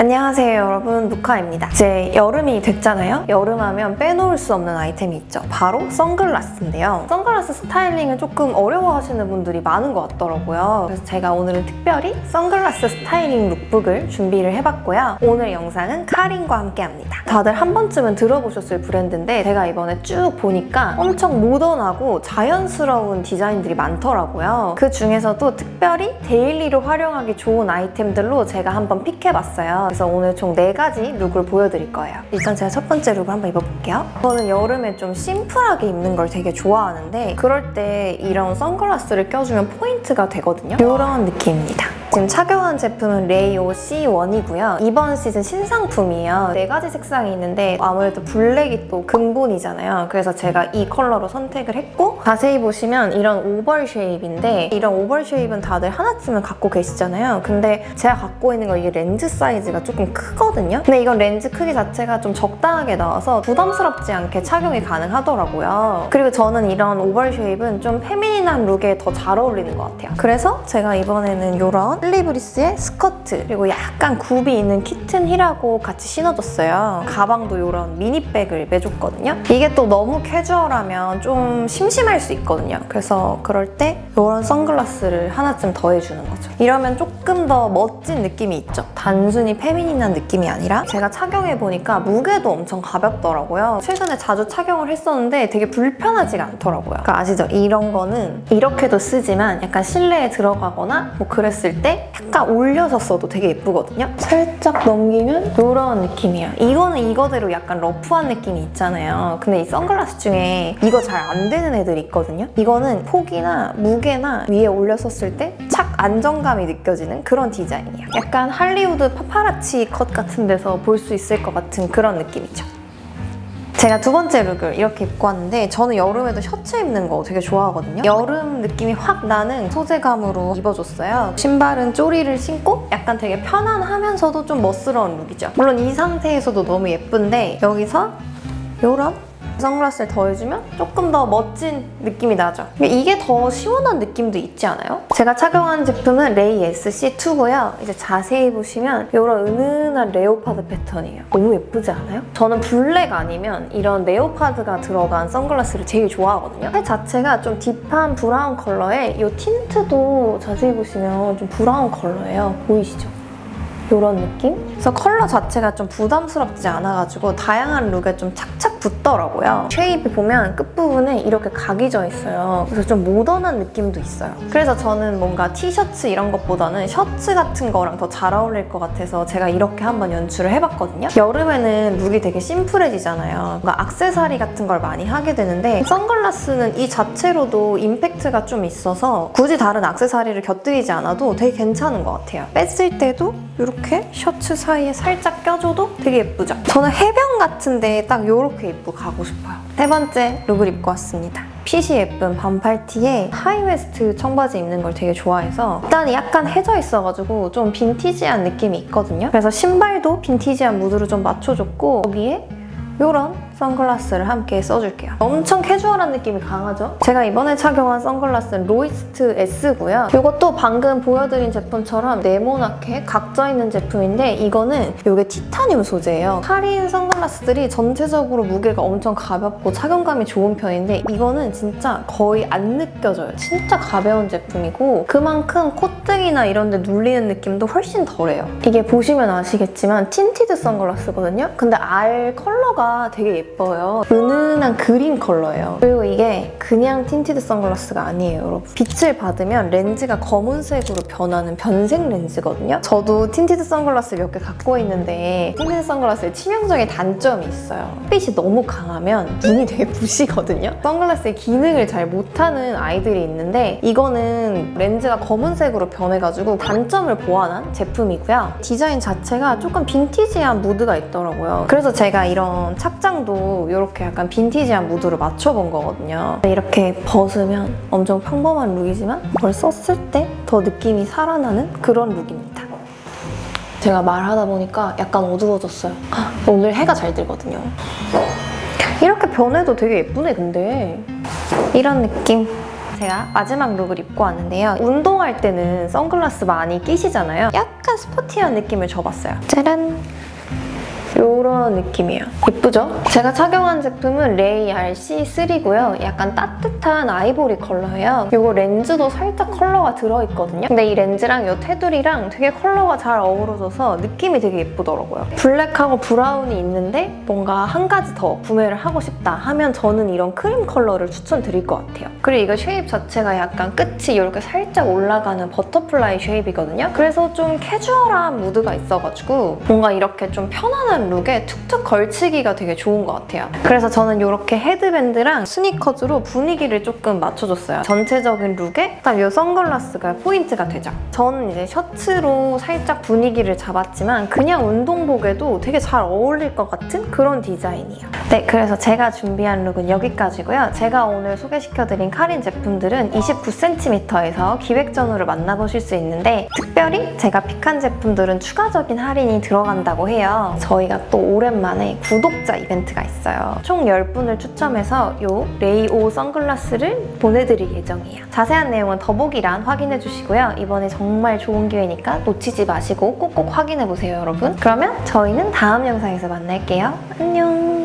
안녕하세요 여러분. 루카입니다. 이제 여름이 됐잖아요? 여름하면 빼놓을 수 없는 아이템이 있죠. 바로 선글라스인데요. 선글라스 스타일링을 조금 어려워하시는 분들이 많은 것 같더라고요. 그래서 제가 오늘은 특별히 선글라스 스타일링 룩북을 준비를 해봤고요. 오늘 영상은 카린과 함께 합니다. 다들 한 번쯤은 들어보셨을 브랜드인데 제가 이번에 쭉 보니까 엄청 모던하고 자연스러운 디자인들이 많더라고요. 그 중에서도 특별히 데일리로 활용하기 좋은 아이템들로 제가 한번 픽해봤어요 그래서 오늘 총 4가지 룩을 보여드릴 거예요. 일단 제가 첫 번째 룩을 한번 입어볼게요. 저는 여름에 좀 심플하게 입는 걸 되게 좋아하는데 그럴 때 이런 선글라스를 껴주면 포인트가 되거든요. 이런 느낌입니다. 지금 착용한 제품은 레이오 C1이고요. 이번 시즌 신상품이에요. 네 가지 색상이 있는데 아무래도 블랙이 또 근본이잖아요. 그래서 제가 이 컬러로 선택을 했고 자세히 보시면 이런 오벌 쉐입인데 이런 오벌 쉐입은 다들 하나쯤은 갖고 계시잖아요. 근데 제가 갖고 있는 거 이게 렌즈 사이즈가 조금 크거든요. 근데 이건 렌즈 크기 자체가 좀 적당하게 나와서 부담스럽지 않게 착용이 가능하더라고요. 그리고 저는 이런 오벌 쉐입은 좀 페미닌한 룩에 더 잘 어울리는 것 같아요. 그래서 제가 이번에는 이런 슬리브리스의 스커트 그리고 약간 굽이 있는 키튼 힐하고 같이 신어줬어요. 가방도 이런 미니백을 매줬거든요. 이게 또 너무 캐주얼하면 좀 심심할 수 있거든요. 그래서 그럴 때 이런 선글라스를 하나쯤 더해주는 거죠. 이러면 조금 더 멋진 느낌이 있죠. 단순히 페미닌한 느낌이 아니라 제가 착용해보니까 무게도 엄청 가볍더라고요. 최근에 자주 착용을 했었는데 되게 불편하지가 않더라고요. 그러니까 아시죠? 이런 거는 이렇게도 쓰지만 약간 실내에 들어가거나 뭐 그랬을 때 약간 올려서 써도 되게 예쁘거든요. 살짝 넘기면 이런 느낌이에요. 이거는 이거대로 약간 러프한 느낌이 있잖아요. 근데 이 선글라스 중에 이거 잘 안 되는 애들이 있거든요. 이거는 폭이나 무게나 위에 올렸었을 때 착 안정감이 느껴지는 그런 디자인이에요. 약간 할리우드 파파라치 컷 같은 데서 볼 수 있을 것 같은 그런 느낌이죠. 제가 두 번째 룩을 이렇게 입고 왔는데 저는 여름에도 셔츠 입는 거 되게 좋아하거든요. 여름 느낌이 확 나는 소재감으로 입어줬어요. 신발은 쪼리를 신고 약간 되게 편안하면서도 좀 멋스러운 룩이죠. 물론 이 상태에서도 너무 예쁜데 여기서 이런 선글라스를 더해주면 조금 더 멋진 느낌이 나죠. 이게 더 시원한 느낌도 있지 않아요? 제가 착용한 제품은 레이 SC2고요. 이제 자세히 보시면 이런 은은한 레오파드 패턴이에요. 너무 예쁘지 않아요? 저는 블랙 아니면 이런 레오파드가 들어간 선글라스를 제일 좋아하거든요. 색 자체가 좀 딥한 브라운 컬러에 이 틴트도 자세히 보시면 좀 브라운 컬러예요. 보이시죠? 이런 느낌? 그래서 컬러 자체가 좀 부담스럽지 않아가지고 다양한 룩에 좀 착착 붙더라고요. 쉐입이 보면 끝부분에 이렇게 각이 져 있어요. 그래서 좀 모던한 느낌도 있어요. 그래서 저는 뭔가 티셔츠 이런 것보다는 셔츠 같은 거랑 더 잘 어울릴 것 같아서 제가 이렇게 한번 연출을 해봤거든요. 여름에는 룩이 되게 심플해지잖아요. 뭔가 악세사리 같은 걸 많이 하게 되는데 선글라스는 이 자체로도 임팩트가 좀 있어서 굳이 다른 악세사리를 곁들이지 않아도 되게 괜찮은 것 같아요. 뺐을 때도 이렇게 셔츠 사이에 살짝 껴줘도 되게 예쁘죠? 저는 해변 같은데 딱 이렇게 입고 가고 싶어요. 세 번째 룩을 입고 왔습니다. 핏이 예쁜 반팔티에 하이웨스트 청바지 입는 걸 되게 좋아해서 일단 약간 해져 있어가지고 좀 빈티지한 느낌이 있거든요. 그래서 신발도 빈티지한 무드로 좀 맞춰줬고 거기에 이런 선글라스를 함께 써줄게요. 엄청 캐주얼한 느낌이 강하죠? 제가 이번에 착용한 선글라스는 로이스트 S고요. 이것도 방금 보여드린 제품처럼 네모나게 각져 있는 제품인데 이거는 이게 티타늄 소재예요. 카린 선글라스들이 전체적으로 무게가 엄청 가볍고 착용감이 좋은 편인데 이거는 진짜 거의 안 느껴져요. 진짜 가벼운 제품이고 그만큼 콧등이나 이런 데 눌리는 느낌도 훨씬 덜해요. 이게 보시면 아시겠지만 틴티드 선글라스거든요? 근데 알 컬러가 되게 예뻐요. 예뻐요. 은은한 그린 컬러예요. 그리고 이게 그냥 틴티드 선글라스가 아니에요, 여러분. 빛을 받으면 렌즈가 검은색으로 변하는 변색 렌즈거든요. 저도 틴티드 선글라스 몇 개 갖고 있는데 틴티드 선글라스에 치명적인 단점이 있어요. 햇빛이 너무 강하면 눈이 되게 부시거든요. 선글라스의 기능을 잘 못하는 아이들이 있는데 이거는 렌즈가 검은색으로 변해가지고 단점을 보완한 제품이고요. 디자인 자체가 조금 빈티지한 무드가 있더라고요. 그래서 제가 이런 착장도 이렇게 약간 빈티지한 무드로 맞춰본 거거든요. 이렇게 벗으면 엄청 평범한 룩이지만 이걸 썼을 때 더 느낌이 살아나는 그런 룩입니다. 제가 말하다 보니까 약간 어두워졌어요. 오늘 해가 잘 들거든요. 이렇게 변해도 되게 예쁘네, 근데. 이런 느낌. 제가 마지막 룩을 입고 왔는데요. 운동할 때는 선글라스 많이 끼시잖아요. 약간 스포티한 느낌을 줘봤어요. 짜란! 요런 느낌이에요. 예쁘죠? 제가 착용한 제품은 레이 RC3고요. 약간 따뜻한 아이보리 컬러예요. 요거 렌즈도 살짝 컬러가 들어있거든요. 근데 이 렌즈랑 요 테두리랑 되게 컬러가 잘 어우러져서 느낌이 되게 예쁘더라고요. 블랙하고 브라운이 있는데 뭔가 한 가지 더 구매를 하고 싶다 하면 저는 이런 크림 컬러를 추천드릴 것 같아요. 그리고 이거 쉐입 자체가 약간 끝이 이렇게 살짝 올라가는 버터플라이 쉐입이거든요. 그래서 좀 캐주얼한 무드가 있어가지고 뭔가 이렇게 좀 편안한 룩에 툭툭 걸치기가 되게 좋은 것 같아요. 그래서 저는 이렇게 헤드밴드랑 스니커즈로 분위기를 조금 맞춰줬어요. 전체적인 룩에 딱 이 선글라스가 포인트가 되죠. 저는 이제 셔츠로 살짝 분위기를 잡았지만 그냥 운동복에도 되게 잘 어울릴 것 같은 그런 디자인이에요. 네, 그래서 제가 준비한 룩은 여기까지고요. 제가 오늘 소개시켜드린 카린 제품들은 29cm에서 기획전으로 만나보실 수 있는데 특별히 제가 픽한 제품들은 추가적인 할인이 들어간다고 해요. 저희가 또 오랜만에 구독자 이벤트가 있어요. 총 10분을 추첨해서 요 레이오 선글라스를 보내드릴 예정이에요. 자세한 내용은 더보기란 확인해 주시고요. 이번에 정말 좋은 기회니까 놓치지 마시고 꼭꼭 확인해 보세요, 여러분. 그러면 저희는 다음 영상에서 만날게요. 안녕!